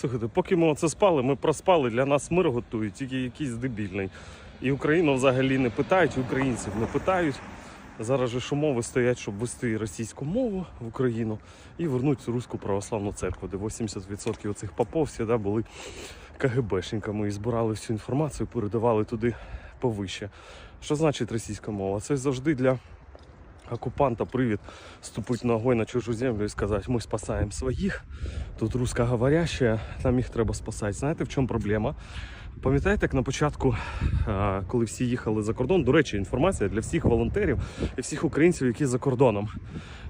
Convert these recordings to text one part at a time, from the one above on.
Слухайте, поки ми оце спали, ми проспали, для нас мир готують, тільки якийсь дебільний. І Україну взагалі не питають, українців не питають. Зараз же ж умови стоять, щоб ввести російську мову в Україну і вернути руську православну церкву, де 80% цих попов всегда були КГБшниками і збирали всю інформацію, передавали туди повище. Що значить російська мова? Це завжди для оккупанта привід ступити ногою на чужу землю і сказати, ми спасаємо своїх, тут русскоговоряща, нам їх треба спасати. Знаєте, в чому проблема? Пам'ятаєте, як на початку, е, коли всі їхали за кордон, до речі, інформація для всіх волонтерів і всіх українців, які за кордоном.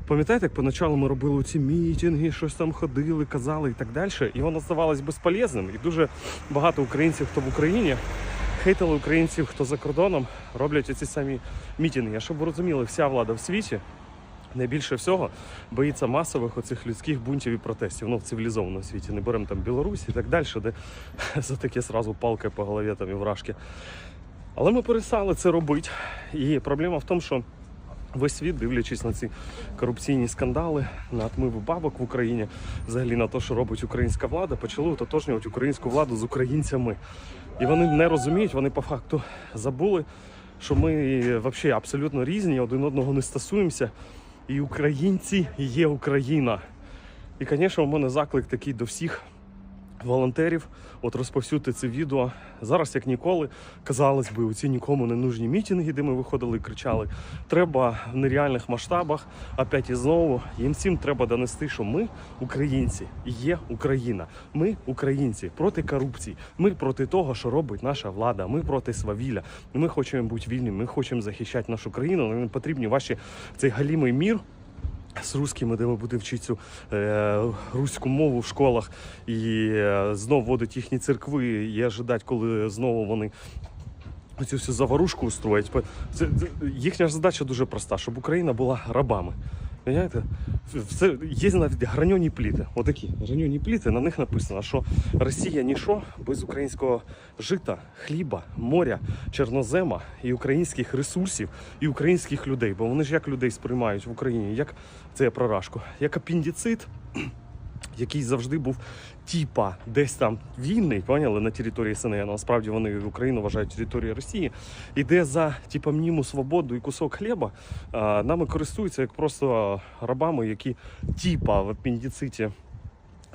Пам'ятаєте, як поначалу ми робили ці мітинги, щось там ходили, казали і так далі, і воно здавалось безполезним. І дуже багато українців, хто в Україні, хейтили українців, хто за кордоном, роблять оці самі мітинги. А щоб ви розуміли, вся влада в світі найбільше всього боїться масових оцих людських бунтів і протестів. Ну, в цивілізованому світі. Не беремо там Білорусь і так далі, де за таке сразу палки по голові там і вражки. Але ми перестали це робити. І проблема в тому, що весь світ, дивлячись на ці корупційні скандали, на отмиву бабок в Україні, взагалі на те, що робить українська влада, почали ототожнювати українську владу з українцями. І вони не розуміють, вони по факту забули, що ми взагалі абсолютно різні, один одного не стосуємося. І українці є Україна. І, звісно, у мене заклик такий до всіх волонтерів, от розповсюдити це відео. Зараз, як ніколи, казалось би, оці нікому не нужні мітинги, де ми виходили і кричали. Треба в нереальних масштабах, опять і знову. Їм всім треба донести, що ми українці, є Україна. Ми українці проти корупції. Ми проти того, що робить наша влада. Ми проти свавілля. Ми хочемо бути вільними, ми хочемо захищати нашу країну. Нам потрібні ваші цей галімий мір з русскими, де ми будемо вчити цю е, руську мову в школах і е, знов водить їхні церкви і ожидати, коли знову вони цю всю заварушку устроять. Це, це- їхня ж задача дуже проста, щоб Україна була рабами. Понимаєте? Це, є навіть граньоні пліти. Отакі граньоні пліти, на них написано, що Росія ніщо без українського жита, хліба, моря, чорнозема і українських ресурсів, і українських людей. Бо вони ж як людей сприймають в Україні, як це я прорашку, як апендицит, який завжди був типа десь там вільний, поняли, на території СНГ. Насправді вони Україну вважають територією Росії, і де за типа мніму свободу і кусок хліба нами користуються як просто рабами, які типа в апендициті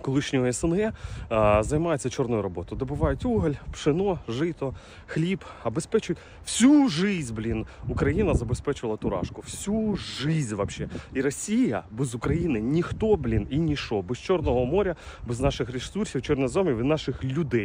колишнього СНГ а, займаються чорною роботою. Добувають уголь, пшено, жито, хліб, обезпечують всю жизнь, блін. Україна забезпечувала туражку. Всю жизнь вообще. І Росія без України ніхто, блін, і ніщо. Без Чорного моря, без наших ресурсів, чорноземів і наших людей.